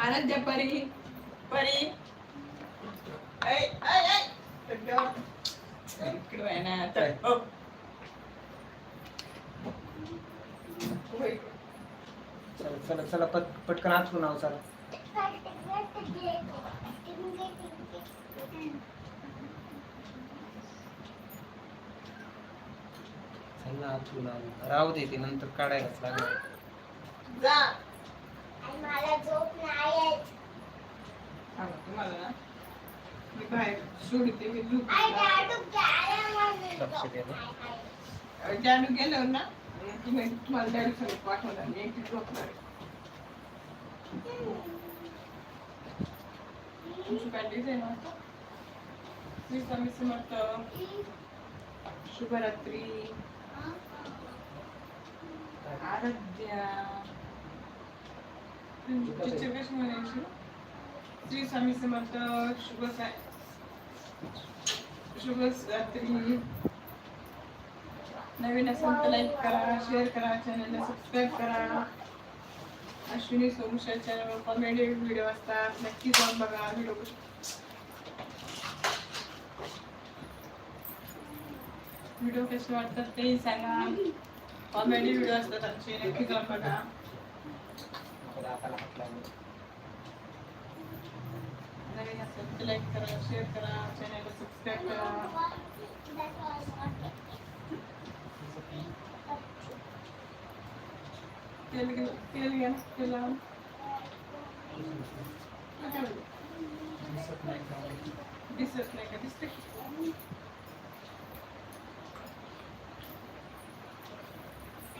आनंद परी. परी. आहे ना चला चला पट पटकन आचरून आहो चला. राहू दे ते नंतर काढायलाच लागणार जा. मला झोप नाही येत. थांबा, तुम्हाला ना. मी बाहेर सोडते झोप लक्ष ना. तुम्ही तुम्हाला सगळं पाठवणार मी एकटी झोपणार. तुमची श्री स्वामी समर्थ. शुभरात्री. आराध्या. टीचर कशी म्हणायची. श्री स्वामी समर्थ शुभ साय शुभ रात्री. नवीन असेल तर लाईक करा शेअर करा चॅनलला सबस्क्राईब करा. अश्विनी सोमशा चॅनलवर कॉमेडी व्हिडिओ असतात. नक्की जाऊन बघा व्हिडिओ व्हिडिओ कसे वाटतात तेही सांगा. कॉमेडी व्हिडिओ असतात आमचे नक्की जाऊन नवीन असेल तर लाईक करा शेअर करा चॅनलला सबस्क्राईब करा. तेल घे तेल घ्या तेल लावून. दिसत नाही का? दिसत नाही का दिसते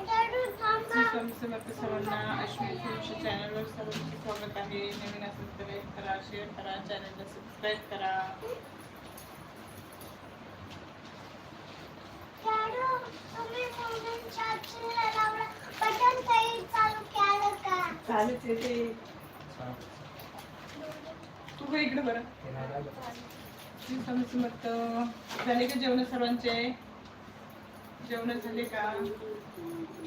दादू, थांबा. श्री स्वामी समर्थ सर्वांना अश्विनी फिल्मच्या चॅनलवर सर्वांचे स्वागत आहे नवीन असेल तर लाईक करा शेअर करा चॅनलला सबस्क्राईब करा? चालूच ते हा. तू का इकडे बरं. श्री स्वामी समर्थ झाले का जेवण सर्वांचे जेवण झाले का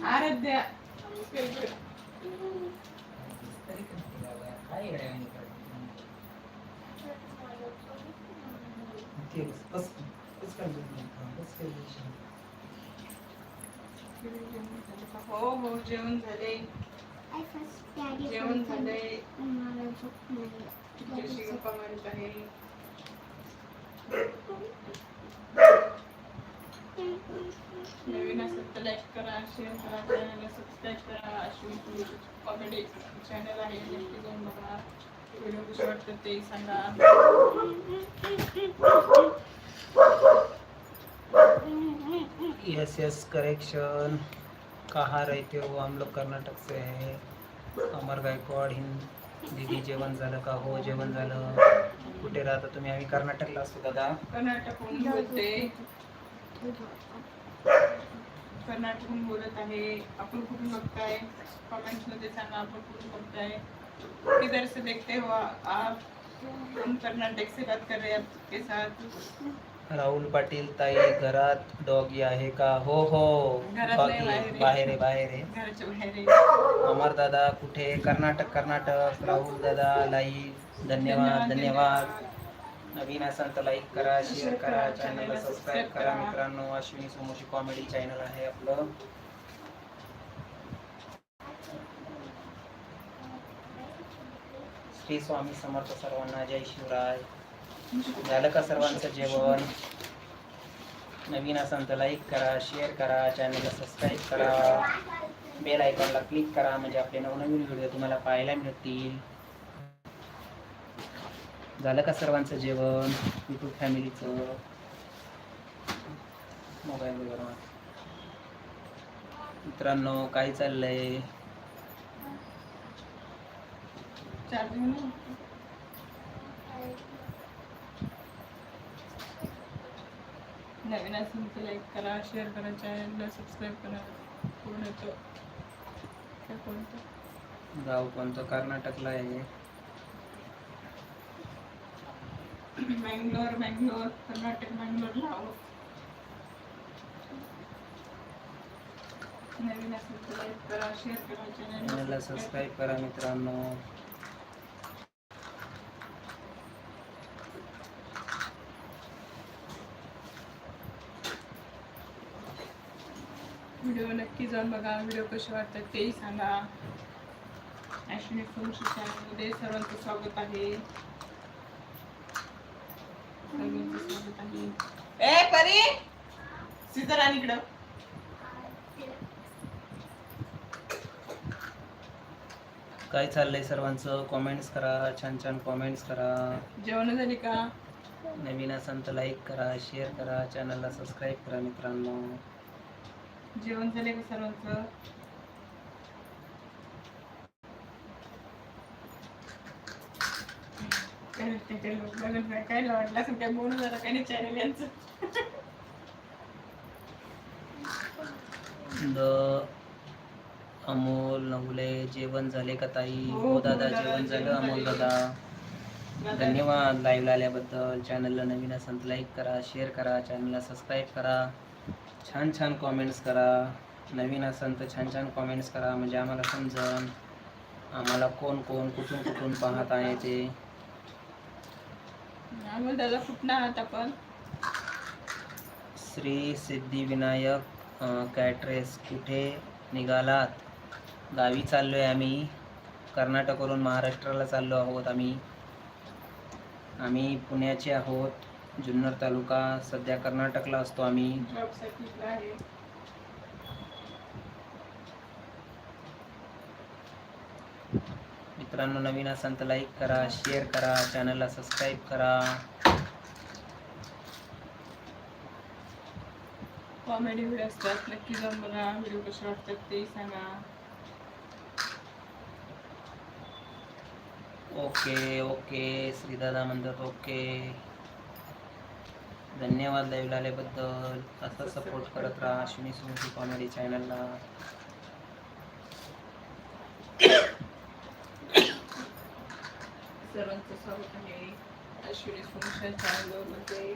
आराध्या तरी पण ते लावायला काय येड्यावानी करते? ते बस, बस, बस काय बोलू नका, बस काय बोलू नका. हो हो जेवण झाले आई, first daddy जेवण फोन झाले केला. मला झोप नाही. तुझ्याशी गप्पा मारत आहे नवीन असेल तर लाईक करा शेअर करा चॅनलला सबस्क्राईब करा. अश्विनी कॉमेडी चॅनल आहे नक्की जाऊन बघा. व्हिडिओ कसे वाटतात ते सांगा. यस यस करेक्शन कहाँ रहते हो हम लोग कर्नाटक से है? अमर गायकवाड हिंद दीदी जेवण झालं का? हो जेवण झालं. कुठे राहता तुम्ही? आम्ही कर्नाटकला असतो दादा. कर्नाटकहून बोलते. कर्नाटकहून बोलत आहे. आपण कुठून बघताय. कमेंट्समध्ये सांगा आपण कुठून बघताय. किधर से देखते हो आप हम कर्नाटक से बात कर रहे हैं आपके साथ. राहुल पाटील ताई घरात डॉगी आहे का? हो हो. बाहेर आहे. बाहेर आहे. अमर दादा कुठे? कर्नाटक कर्नाटक. राहुल दादा लाईक धन्यवाद. धन्यवाद. नवीन असाल तर लाईक करा शेअर करा चॅनलला सबस्क्राईब करा. मित्रांनो अश्विनी सोमोशी कॉमेडी चॅनल आहे आपलं. श्री स्वामी समर्थ सर्वांना जय शिवराय. झालं का सर्वांचं जेवण? नवीन असाल तर लाईक करा शेअर करा चॅनलला सबस्क्राईब करा. बेल आयकॉनला क्लिक करा म्हणजे आपले नवनवीन व्हिडिओ तुम्हाला पाहायला मिळतील. झालं का सर्वांचं जेवण? युट्यूब फॅमिलीचं मोबाईल वगैरे मित्रांनो काय चाललंय. नवीन असेल तर लाईक करा शेअर करा चॅनलला सबस्क्राईब करा. पूर्ण तो काय कोणतं गाव कोणतं? कर्नाटकला आहे. मँगलोर मँगलोर कर्नाटक मँगलोर लाओस नवीन असेल तर लाईक करा शेअर करा चॅनल सबस्क्राईब करा. मित्रांनो. व्हिडिओ नक्की जाऊन बघा. व्हिडिओ कसे वाटतात तेही सांगा. अश्विनी फुलशी चॅनलमध्ये सर्वांचं स्वागत आहे. ए परी! सीझर आणि इकडं. काय चाललंय सर्वांचं? कॉमेंट्स करा छान छान कॉमेंट्स करा. जेवण झाली का? नवीन असाल तर लाईक करा शेअर करा चॅनलला सबस्क्राईब करा मित्रांनो. जेवण झाले का सर्वांचं? काय वाटतं ते लोक बघत नाही. काय वाटलं असं काय बोलू जरा काही नाही चॅनल यांचं द अमोल नवले जेवण झाले का ताई? हो, हो दादा जेवण झालं अमोल. दादा. धन्यवाद लाईव्ह आल्याबद्दल. चॅनलला नवीन असेल तर लाईक करा शेअर करा चॅनलला सबस्क्राईब करा. छान छान कॉमेंट्स करा. नवीन असेल तर छान छान कॉमेंट्स करा. म्हणजे आम्हाला समजन आम्हाला कोण कोण कुठून कुठून पाहत आहे ते. आम्हाला दादा कुठं आहात आपण? श्री सिद्धिविनायक कॅट्रेस कुठे निघालात? गावी चाललो आहे आम्ही. कर्नाटकवरून महाराष्ट्राला चाललो आहोत आम्ही. आम्ही पुण्याचे आहोत. जुन्नर तालुका सध्या कर्नाटकला असतो आम्ही जॉबसाठी इकडं आहे मित्रांनो नवीन असाल तर लाईक करा शेअर करा चॅनलला सबस्क्राईब करा. कॉमेडी व्हिडिओ असतात नक्की जाऊन बघा. व्हिडिओ कसे वाटतात तेही सांगा. ओके ओके श्रीदादा म्हणतात ओके धन्यवाद लाईव्ह आल्याबद्दल असं सपोर्ट करत राहा अश्विनी सुमती कॉमेडी चॅनलला सर्वांचं आहे अश्विनी सोमशा चॅनलमध्ये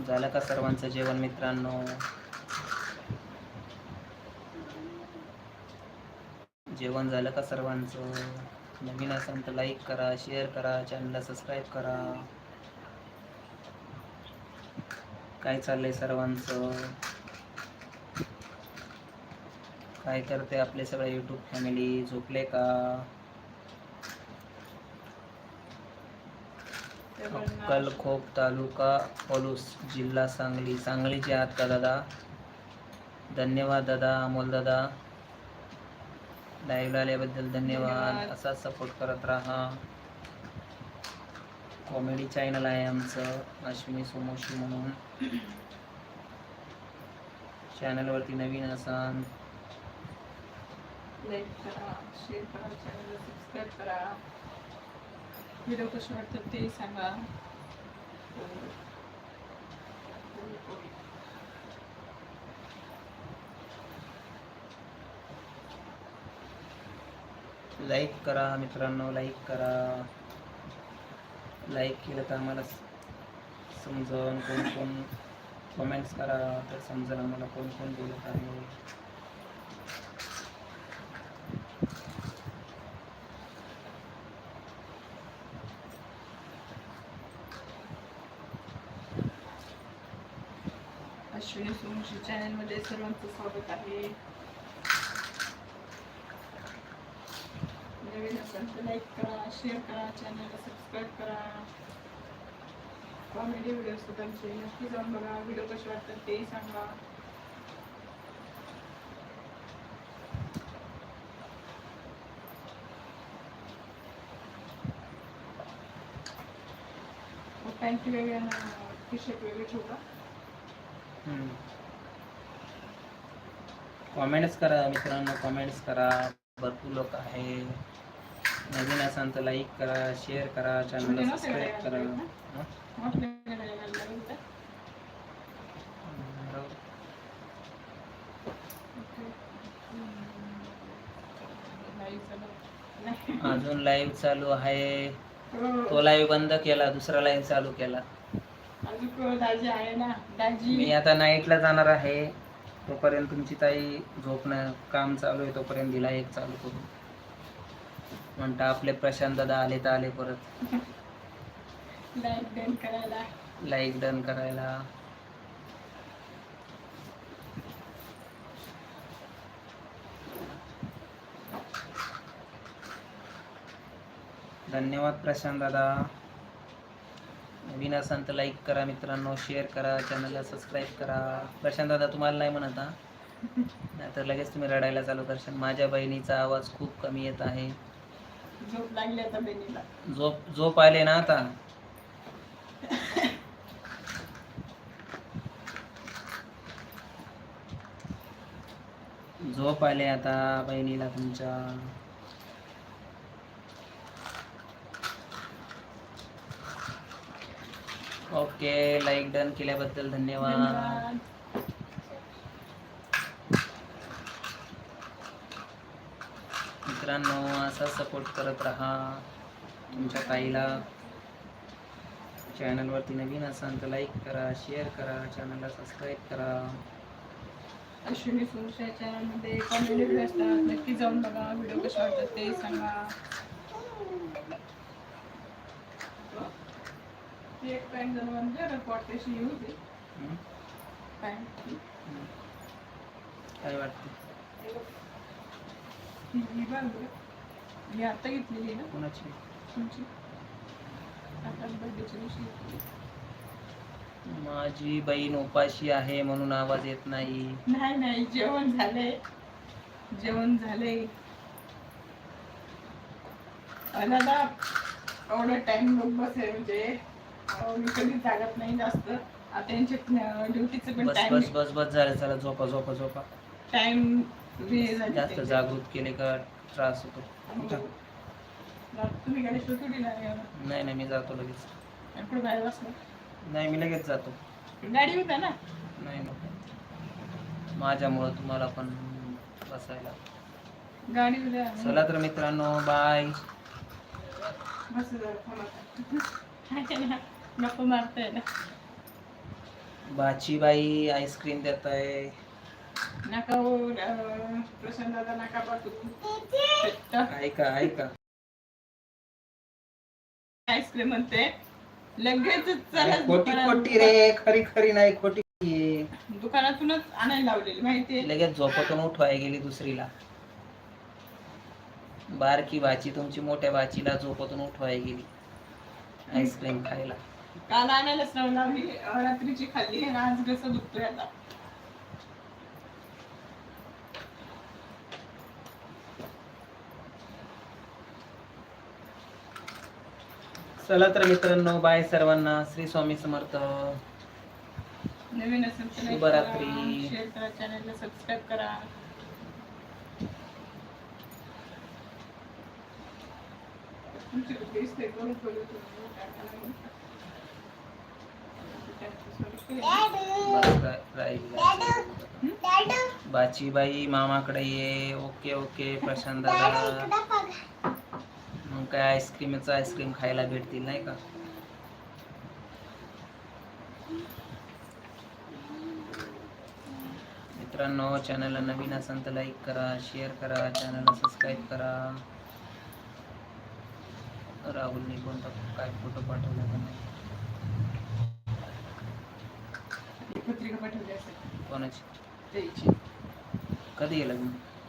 झालं का सर्वांचं जेवण मित्रांनो? जेवण झालं का सर्वांचं? नवीन असेल तर लाईक करा शेअर करा चॅनलला सबस्क्राईब करा. काय चाललंय सर्वांचं? काय करते आपले सगळे युट्यूब फॅमिली झोपले का? अक्कलखोप तालुका पलूस जिल्हा सांगली. सांगलीचे आहात का दादा. धन्यवाद दादा अमोल दादा. लाईव्ह आल्याबद्दल धन्यवाद. धन्यवाद. असाच सपोर्ट करत राहा. कॉमेडी चॅनल आहे आमचं. अश्विनी सोमोशी म्हणून. चॅनलवरती नवीन असाल. लाईक करा शेअर करा चॅनलला सबस्क्राईब करा. व्हिडिओ कसे वाटतात ते सांगा. लाईक करा मित्रांनो लाईक करा. लाईक केलं तर आम्हाला समजून कोण कोण कमेंट्स करा तर समजेल आम्हाला कोण कोण बोलत आहे. अश्विनी सोमशी चॅनलमध्ये सर्वांचं स्वागत आहे. नवीन असेल तर लाईक करा शेअर करा चॅनलला सबस्क्राईब करा. कॉमेडी व्हिडिओ असतात आमचे नक्की जाऊन बघा. व्हिडिओ कसे वाटतात तेही सांगा. पॅन्ट वेगळ्या टी शर्ट वेगळे ठेवू कॉमेंट्स करा मित्रांनो कॉमेंट्स करा. भरपूर लोक आहे. नवीन असाल तर लाईक करा शेअर करा चॅनलला सबस्क्राईब करा. अजून लाईव्ह चालू आहे. तो लाईव्ह बंद केला दुसरा लाईव्ह चालू केला. दाजी आहे ना. दाजी. मी आता नाईटला जाणार आहे. तोपर्यंत तुमची ताई झोपणं काम चालू आहे तोपर्यंत दिला एक चालू करून म्हणता आपले प्रशांत दादा आले तर आले परत. लाइट डन करायला. लाईक डन करायला. धन्यवाद प्रशांत दादा. नवीन असाल तर लाईक करा मित्रांनो शेअर करा चॅनलला सबस्क्राईब करा. प्रशांत दादा तुम्हाला नाही म्हणत हा? नाहीतर लगेच तुम्ही रडायला चालू करशाल. माझ्या बहिणीचा आवाज खूप कमी येत आहे. झोप लागली आता बहिणीला. झोप झोप आले ना आता? झोप आले आता बहिणीला तुमच्या. ओके लाईक डन केल्याबद्दल धन्यवाद. मित्रांनो असा सपोर्ट करत राहा तुमच्या ताईला. चॅनलवरती नवीन असाल तर लाईक करा शेअर करा चॅनलला सबस्क्राईब करा. अश्विनी सुरशा चॅनलमध्ये कॉमेडी व्हिडिओ असतात. नक्की जाऊन बघा व्हिडिओ कसे वाटतात ते सांगा. ती एक पॅन्ट जर म्हणजे पॉटेशी येऊ दे. हं? बरं. ही आता घेतलेली ना. कोणाची? तुमची. आता बर्थडेच्या दिवशी घेतलेली. माझी बहीण उपाशी आहे म्हणून आवाज येत नाही. नाही नाही जेवण झालंय. जेवण झालंय. अ, दादा एवढं टाइम लोक बसेल म्हणजे. मी कधी जागत नाही जास्त. आता यांचे ड्युटीचं पण बस टाइम बस बस बस झालं चला झोपा झोपा झोपा. टाइम झाली जास्त त्यांची. जागृत केले का त्रास होतो. हो. तुम्ही नाही नाही मी जातो लगेच. पुढे बाहेर बसला नाही मी लगेच जातो. गाडी होता ना? नाही नको माझ्यामुळं तुम्हाला पण बसायला. गाडी चला तर मित्रांनो बाय बस. नको मारताय ना. बाचीबाई आईस्क्रीम देत आहे नका हो अं, प्रशांत दादा नका पाठवू. ऐका ऐका. आईस्क्रीम म्हणते लगेच चला खोटी दुकानात- खोटी रे खरी खरी नाही खोटी आहे. दुकानातूनच आणायला लावलेली माहितीये लगेच झोपातून उठवाय गेली दुसरीला. बारकी भाची तुमची मोठ्या भाचीला झोपातून उठवाय गेली. आईस्क्रीम खायला. काल आणायलाच लावली अं, रात्रीची खाल्ली आणि आज कसं दुखतोय आता. चला तर मित्रांनो बाय सर्वांना. श्री स्वामी समर्थ. नवीन असेल तर शुभरात्री. करा, शेअर करा चॅनलला सबस्क्राईब करा. तुमची करून तुम्ही. काय करायला? बस रा- राहील बाचीबाई मामाकडे ये. ओके ओके प्रशांत दादा. मग काय आईस्क्रीमच आईस्क्रीम खायला भेटतील नाही का? मित्रांनो चॅनलला नवीन असाल तर लाईक करा शेअर करा चॅनलला सबस्क्राईब करा. राहुलने कोणता काय फोटो पाठवला का नाही? पत्रिका पाठवली असेल. कोणाची? त्याची. कधी लग्न?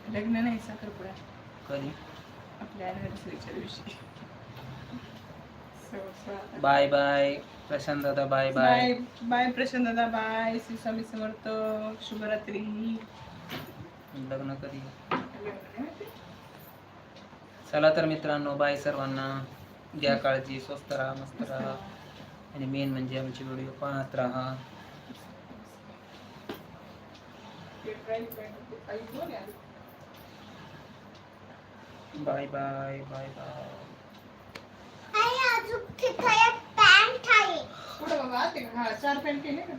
लग्न नाही साखरपुडा. कधी? आपल्या अॅनिव्हर्सरीच्या दिवशी. So, so आता- बाय बाय प्रशांत दादा bye bye bye bye Prashant दादा बाय श्री स्वामी समर्थ शुभरात्री. लग्न कधी चला तर मित्रांनो बाय सर्वांना. घ्या काळजी स्वस्त राहा मस्त राहा. आणि मेन म्हणजे आमची व्हिडिओ पाहत राहा. बाय बाय बाय बाय अजून तिथे एक पॅन्ट आहे. पुढं बाबा? ते हा चार पॅन्ट केले का